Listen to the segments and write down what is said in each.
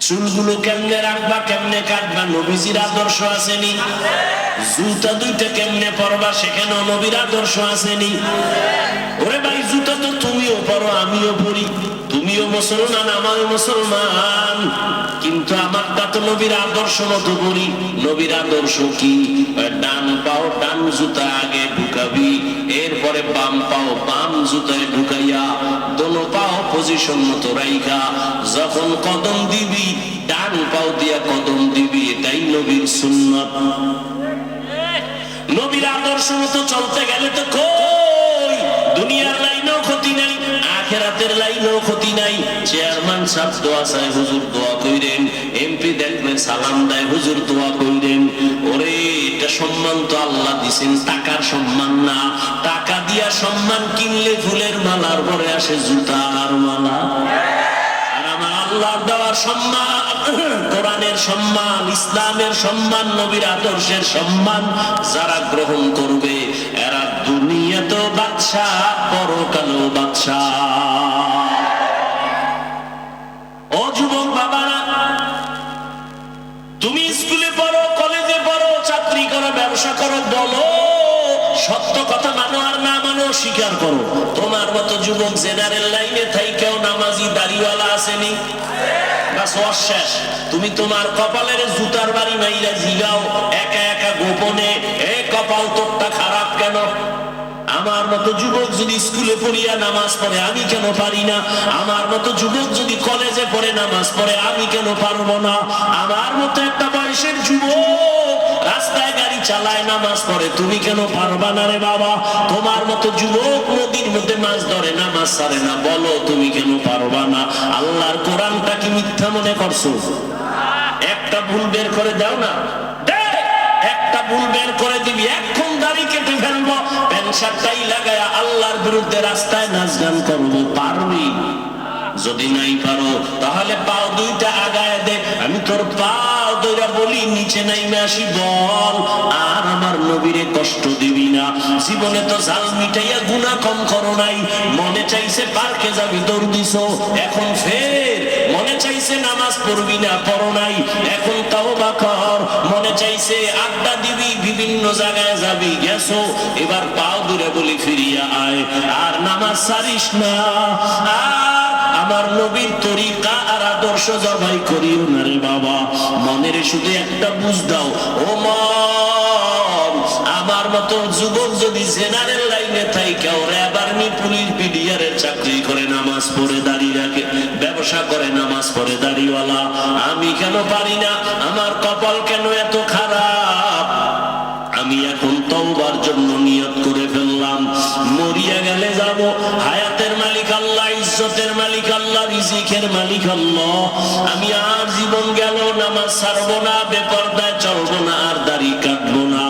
চুলগুলো কেমনে রাখবা, কেমনে কাটবা, নবীজির আদর্শ আসেনি। জুতা দুইটা কেমনে পরবা, সেখানেও নবীর আদর্শ আসেনি। ওরে ভাই, জুতা তো তুমিও পরো, আমিও পরি। তুমিও মুসলমান আমিও মুসলমান। কিন্তু আমারটা তো নবীর আদর্শ মতো পরি নবীর আদর্শ কি? ডান পাও ডান জুতা আগে ঢুকাবি, এরপরে বাম পাও বাম জুতায় ঢুকাইয়া, দোনো পাও পজিশন মতো রাইখা। যখন কদম দিবি, ডান পাও দিয়া কদম দিবি, এটাই নবীর সুন্নত। নবীর আদর্শ মতো চলতে গেলে তো কই দুনিয়ার লাইনেও ক্ষতি নাই, আখেরাতের লাইনেও ক্ষতি নাই। চেয়ারম্যান সাহেব দোয়া চায়, হুজুর দোয়া কইরেন। এমপি দেখবে সালাম দেয়, হুজুর দোয়া কইরেন। ওরে, এটা সম্মান তো আল্লাহ দিছেন, টাকার সম্মান না। টাকা দিয়া সম্মান কিনলে ফুলের মালার পরে আসে জুতার মালা। আল্লাহর দেওয়ার সম্মান, কোরআনের সম্মান, ইসলামের সম্মান, নবীর আদর্শের সম্মান যারা গ্রহণ করবে, এরা দুনিয়াতেও বাদশা পরকালেও বাদশা ও যুবক বাবারা, তুমি স্কুলে পড়ো, কলেজে পড়ো, চাকরি করো, ব্যবসা করো, বলো, সত্য কথা মানো আর না মানো, স্বীকার করো। তোমার মতো যুবক জেনারেল লাইনে থাইকেও নামাজি দাড়িওয়ালা আসেনি। তুমি তোমার কপালের জুতার বাড়ি মাইরা জিগাও, একা একা গোপনে, এ কপাল তোরটা আমার মতো যুবক যদি স্কুলে পড়িয়া নামাজ পড়ে, আমি কেন পারি না? আমার মতো যুবক যদি কলেজে পড়ে, নামাজ পড়ে, আমি কেন পারব না? আমার মতো একটা বয়সের যুবক রাস্তায় গাড়ি চালায়, নামাজ পড়ে, তুমি কেন পারবা না রে বাবা? তোমার মতো যুবক নদীর মধ্যে মাছ ধরে, নামাজ সারে না। বলো, তুমি কেন পারবা না? আল্লাহর কোরআনটা কি মিথ্যা মনে করছ? একটা ভুল বের করে দাও না। ভুল বের করে দিবি। এখন দাড়ি কেটে ফেলব, প্যান্ট শার্টটাই লাগায় আল্লাহর বিরুদ্ধে রাস্তায় নাচ গান করব। পারবি? যদি নাই পারো, তাহলে পাও দুইটা আগায় দে। আমি তোর পাও দুইটা বলি, নিচে নাইমে আসি বল। আর আমার নবীরে কষ্ট দিবি না। জীবনে তো জাল মিটাইয়া গুণা কম করো নাই। মনে চাইছে পার্কে যাবি, দৌড় দিছো এখন ফের মনে চাইছে নামাজ পড়বি না, পড়ো নাই। এখন তাও বা কর। মনে চাইছে আড্ডা দিবি, বিভিন্ন জায়গায় যাবি। গেছো, এবার পাও দূরে বলি ফিরিয়া আয়। আর নামাজ সারিস না। আর আমার নবীর তরিকা আর আদর্শ জবাই করিও না রে বাবা। মনের শুধু একটা বুঝ দাও। ও আমার মতো যুবক যদি জেনারেল লাইনে ওরা এবার নি পুলিশ চাকরি করে নামাজ পড়ে দাঁড়িয়ে রাখে। ব্যবসা করে নামাজ পড়ে দাঁড়িওয়ালা আমি কেন পারি না? আমার কপাল কেন এত খারাপ? আমি এখন তওবার জন্য নিয়ত করে মালিক আল্লাহ। আমি আর জীবন গেল নামাজ ছাড়বো না, বেপরদায় চলবো না, আর দাড়ি কাটবো না।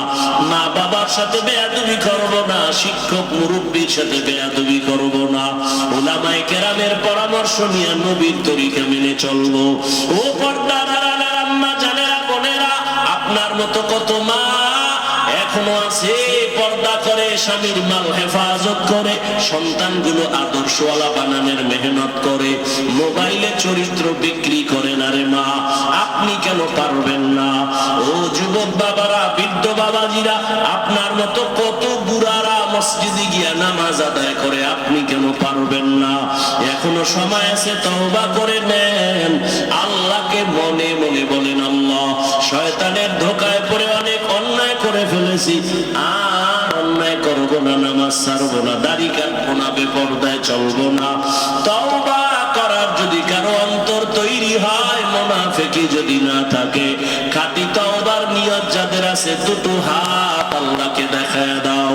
মা বাবার সাথে বেয়াদবি করব না, শিক্ষক মুরব্বীর সাথে বেয়াদবি করব না। ওলামায়ে কেরামের পরামর্শ নিয়ে নবীর তরিকা মেনে চলবো। ও আড়ালের আম্মা, জানেরা, বোনেরা, আপনার মতো কত মা এখনও আছে, পর্দা করে, স্বামীর মাল হেফাজত করে, সন্তানগুলো আদর্শওয়ালা বানানোর মেহনত করে, মোবাইলে চরিত্র বিক্রি করে না রে মা, আপনি কেন পারবেন না? ও যুবক বাবারা, বৃদ্ধ বাবাজিরা, আপনার মতো কত বুড়ারা মসজিদে গিয়া নামাজ আদায় করে, আপনি কেন পারবেন না? এখনও সময় আছে, তওবা করে নেন। আল্লাহকে মনে মনে বলেন, আল্লাহ করে আর অন্যায় করব না নামাজ ছাড়বো না, দাড়ি কাটবো না, বেপরদায় চলবো না। তওবা করার যদি কারও অন্তর তৈরি হয়, মোনাফেকি যদি না থাকে, খাটি তওবার নিয়ত যাদের আছে, দুটো হাত আল্লাহকে দেখায় দাও।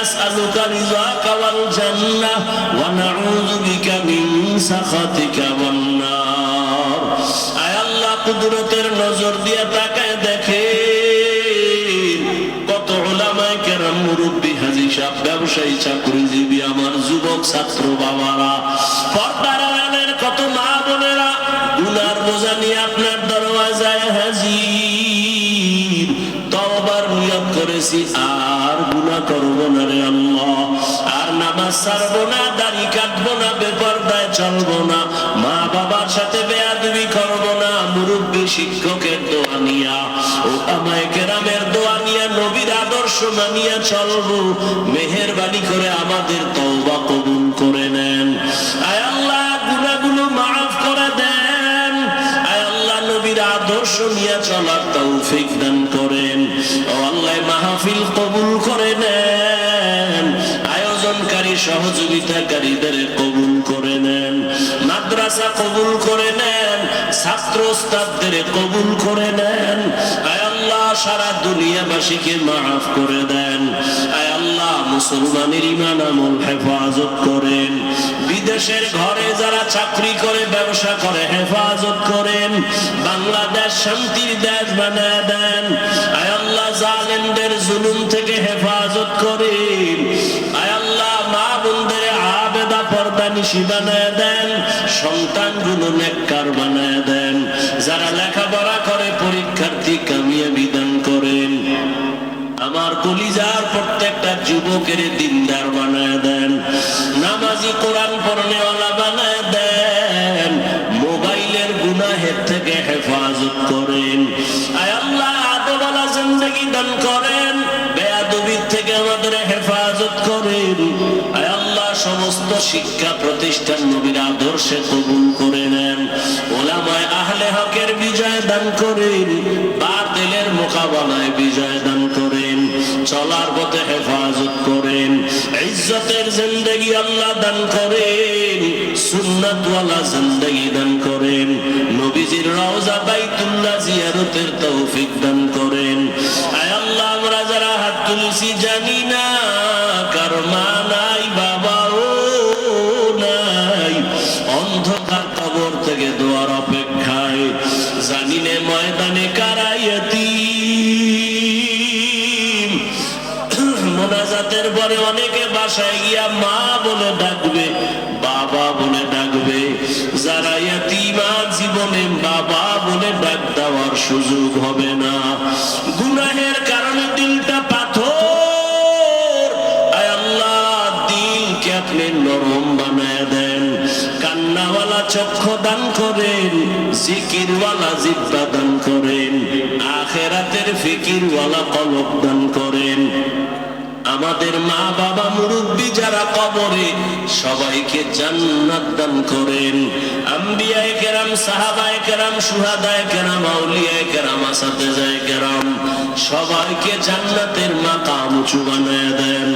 রিযাকা ওয়াল জান্নাহ ওয়া নাউযু বিকা মিন সাখাতিকা ওয়ান নার আয় আল্লাহ, কুদরতের নজর দেখে। কত ওলামায়ে কেরাম মুরব্বী হাজী সাহেব, ব্যবসায়ী, চাকরিজীবী, আমার যুবক, ছাত্র বাবারা, পর্দার ছাড়বো না, দাড়ি কাটবো না চলবো না। মা বাবার সাথে করব না, মুরব্বী শিক্ষকের ও আমায় কেরামের নবীর আদর্শ মানিয়া চলবো। মেহেরবানি করে আমাদের তওবা কবুল করে নেন। আয় আল্লাহ, গুনাহগুলো মাফ করে দেন। আয় আল্লাহ, নবীর আদর্শ নিয়ে চলার তৌফিক দান করেন। ও আল্লাহ, মাহফিল কবুল সহযোগিতাকারীদের কবুল করে নেন, মাদ্রাসা কবুল করে নেন ছাত্র কবুল করে নেন। সারা দুনিয়াবাসীকে মাফ করে দেন। আয় আল্লাহ, মুসলমানের ইমান আমল হেফাজত করেন। বিদেশের ঘরে যারা চাকরি করে, ব্যবসা করে, হেফাজত করেন। বাংলাদেশ শান্তির দেশ বানায় দেন। আয় আল্লাহ, জালেমদের জুলুম থেকে হেফাজত করেন। আয় পর্দা নিশি বানায় দেন, সন্তানগুলো নেককার বানায় দেন। যারা লেখাপড়া করে, পরীক্ষার্থী কামিয়ে বিধান করেন। আমার কলিজার প্রত্যেকটা যুবকের দিনদার বানায় দেন। নামাজি কোরআন পড়নেওয়ালা বানায় দেন। মোবাইলের গুনাহের থেকে হেফাজত করেন। আয় আল্লাহ আদবালা জিন্দগি দান করেন। সমস্ত শিক্ষা প্রতিষ্ঠান নবীর আদর্শে কবুল করে নেন। ওলামায় আহলে হকের বিজয় দান করেন, বাতিলের মোকাবেলায় বিজয় দান করেন, চলার পথে হেফাজত করেন, ইজ্জতের জিন্দগি আল্লাহ দান করেন, সুন্নাতওয়ালা জিন্দগি দান করেন, নবীজির রওজা বাইতুল্লাহ জিয়ারতের তৌফিক দান করেন। আয় আল্লাহ, আমরা যারা হাত তুলছি জানি না কার মা অন্ধকার কবর থেকে দোয়ার অপেক্ষায় জানিনে ময়দানে কারাইয়াতি মোনাজাতের পরে অনেকে বাসায় গিয়া মা বলে ডাকবে, বাবা বলে ডাকবে। যারা ইয়াতিমা জীবনে বাবা বলে ডাক দেওয়ার সুযোগ হবে না। কান্নাওয়ালা চক্ষ দান করেন জিকিরওয়ালা জিব্বা দান করেন আখেরাতের ফিকিরওয়ালা কলক দান করেন। আমাদের মা বাবা মুরব্বী যারা কবরে, সবাইকে জান্নাত দান করেন। আম্বিয়ায়ে কেরাম, সাহাবায়ে কেরাম, সুহাদায়ে কেরাম, আউলিয়ায়ে কেরাম, আসাতেজায়ে কেরাম, সবাইকে জান্নাতের মাকাম উঁচু বানায় দেন।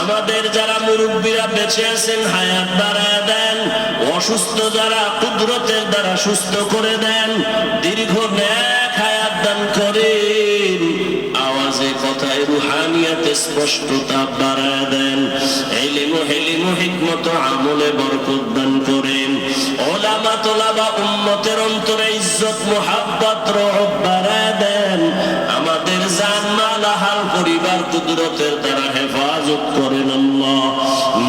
আমাদের যারা মুরব্বীরা বেঁচে আছেন, হায়াত বাড়ায় দেন, অসুস্থ যারা কুদরতের দ্বারা সুস্থ করে দেন, দীর্ঘ ন্যাক হায়াত দান করেন কথায় রুহানিয়াতে স্পষ্টতা বাড়ায় দেন। এলিম হেলিম হিকমত আমলে বরকত দান করেন। ওলামা তোলাবা উম্মতের অন্তরে ইজ্জত, মোহাব্বত, রহব বাড়ায় দেন। আমাদের জান মাল হাল পরিবার কুদরতের দ্বারা হেফাজত করেন আল্লাহ।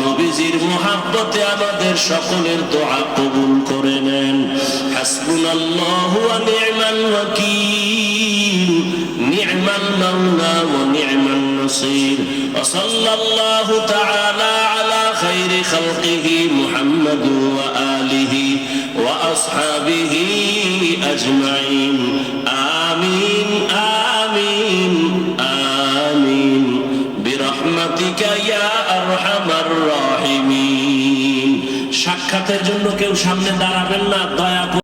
নবীজির মোহাব্বতে আমাদের সকলের দোয়া কবুল করে নেন। হাসবুনাল্লাহু ওয়া নি'মাল ওয়াকিল। نعم المولى ونعم النصير وصلى الله تعالى على خير خلقه محمد وآله وأصحابه أجمعين آمين آمين آمين برحمتك يا أرحم الراحمين সাক্ষাতের জন্য কেউ সামনে দাঁড়াবেন না দয়া করে